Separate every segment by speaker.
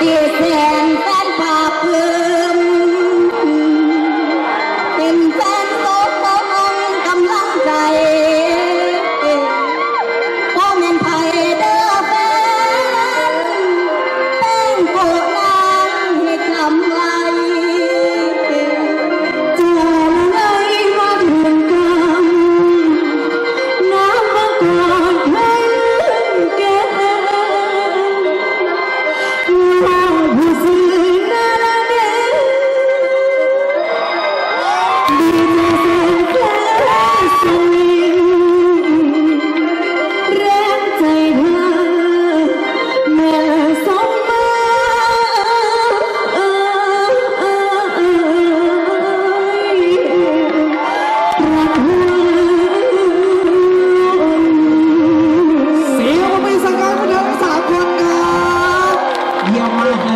Speaker 1: Disen tanpa peluk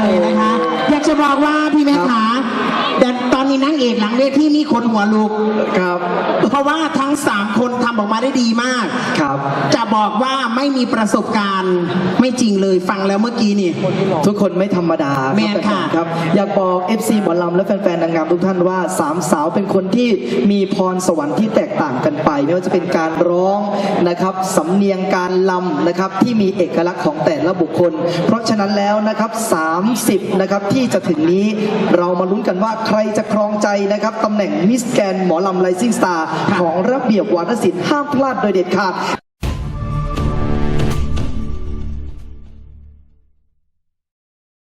Speaker 2: เลยนะคะ อยากจะบอกว่าพี่แม่ขาแต่ตอน ลุก
Speaker 3: ครับ
Speaker 2: เพราะว่าทั้ง3คนทำออกมาได้ดีมาก
Speaker 3: ครับ
Speaker 2: จะบอกว่าไม่มีประสบการณ์ไม่จริงเลยฟังแล้วเมื่อกี้นี่
Speaker 3: ทุกคนไม่ธรรมดาแม่นค่ะ ครับ อยากบอก FC หมอลำและแฟนๆนางงามทุกท่านว่าสามสาวเป็นคนที่มีพรสวรรค์ที่แตกต่างกันไป ไม่ว่าจะเป็นการร้องนะครับสำเนียงการลำนะครับที่มีเอกลักษณ์ของแต่ละบุคคล เพราะฉะนั้นแล้วนะครับ 30 นะครับที่จะถึงนี้เรามาลุ้นกันว่าใครจะครองใจนะครับตำแหน่งมิสแกนหมอลำไลซิ่งสตาร์ของระเบียบวาทศิลป์ห้ามพลาดโดยเด็ดขาด